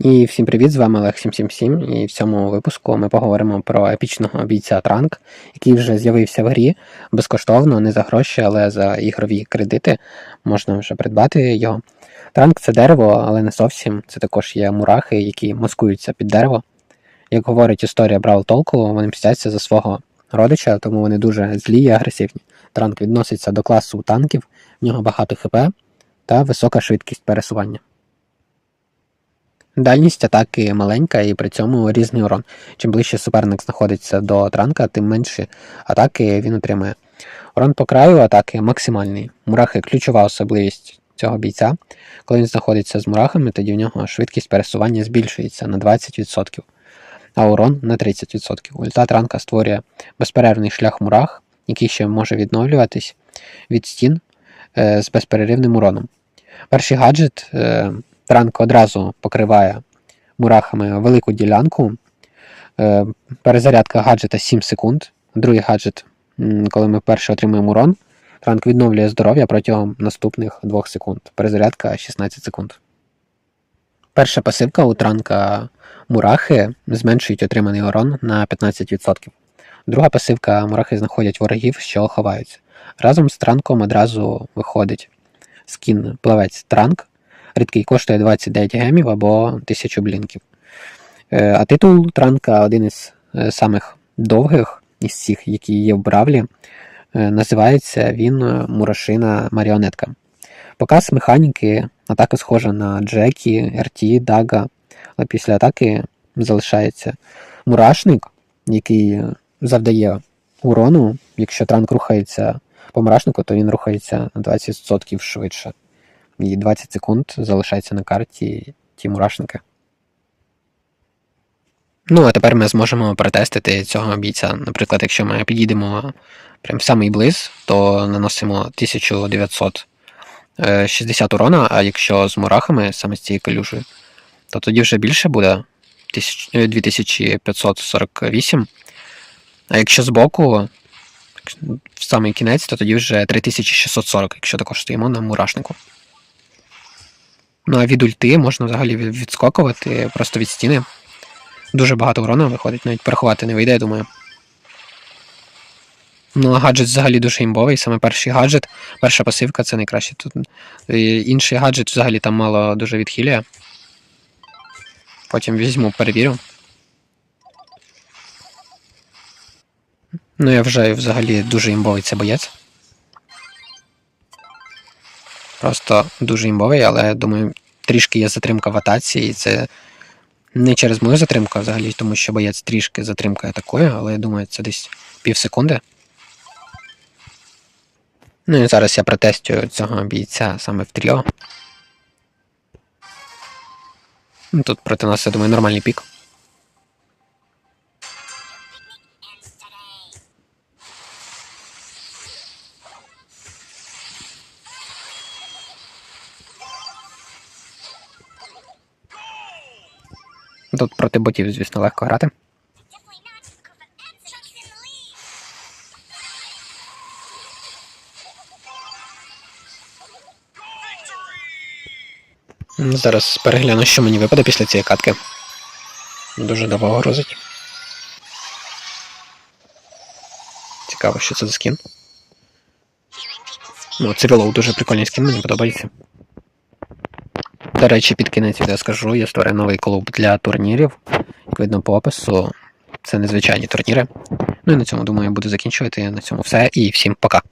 І всім привіт, з вами Олег 777 і в цьому випуску ми поговоримо про епічного бійця Транк, який вже з'явився в грі безкоштовно, не за гроші, але за ігрові кредити можна вже придбати його. Транк це дерево, але не зовсім. Це також є мурахи, які маскуються під дерево. Як говорить історія Бравл Толку, вони мстяться за свого родича, тому вони дуже злі і агресивні. Транк відноситься до класу танків, в нього багато ХП та висока швидкість пересування. Дальність атаки маленька і при цьому різний урон. Чим ближче суперник знаходиться до транка, тим менше атаки він отримує. Урон по краю атаки максимальний. Мурахи ключова особливість цього бійця. Коли він знаходиться з мурахами, тоді в нього швидкість пересування збільшується на 20%, а урон на 30%. Ульта транка створює безперервний шлях мурах, який ще може відновлюватись від стін е, з безперервним уроном. Перший гаджет. Транк одразу покриває мурахами велику ділянку. Е, Перезарядка гаджета 7 секунд. Другий гаджет, коли ми вперше отримуємо урон, транк відновлює здоров'я протягом наступних 2 секунд. Перезарядка 16 секунд. Перша пасивка у транка мурахи зменшують отриманий урон на 15%. Друга пасивка мурахи знаходять ворогів, що ховаються. Разом з транком одразу виходить скін плавець транк. Рідкий коштує 29 гемів або 1000 блінків. Е, А титул Транка один із е, самих довгих із всіх, які є в Бравлі. Е, Називається він Мурашина Маріонетка. Показ механіки атака схожа на Джекі, РТ, Дага, але після атаки залишається мурашник, який завдає урону. Якщо транк рухається по мурашнику, то він рухається на 20% швидше і 20 секунд залишається на карті ті мурашники. Ну, а тепер ми зможемо протестити цього бійця. Наприклад, якщо ми підійдемо прям в самий близ, то наносимо 1960 урона, а якщо з мурахами, саме з цією калюжею, то тоді вже більше буде 1000 е, 2548. А якщо збоку, в самий кінець, то тоді вже 3640, якщо також стоїмо на мурашнику. Ну а від ульти можна взагалі відскокувати просто від стіни. Дуже багато урону виходить, навіть порахувати не вийде, я думаю. Ну, а гаджет взагалі дуже імбовий, саме перший гаджет, перша пасивка це найкраще. Тут е, інший гаджет взагалі там мало дуже відхилює. Потім візьму, перевірю. Ну, я вважаю, взагалі дуже імбовий це боєць. Просто дуже імбовий, але думаю, трішки є затримка в атаці, і це не через мою затримку, взагалі, тому що боєць трішки затримка атакує, але я думаю, це десь пів секунди. Ну і зараз я протестую цього бійця саме в тріо. Ну, Тут проти нас, я думаю, нормальний пік. Тут проти ботів, звісно, легко грати. Зараз перегляну, що мені випаде після цієї катки. Дуже довго грузить. Цікаво, що це за скін. Ну, Цирилоу дуже прикольний скін, мені подобається. До речі, під кінець відео скажу, я створив новий клуб для турнірів. Як видно по опису, це незвичайні турніри. Ну і на цьому, думаю, буду закінчувати. На цьому все і всім пока.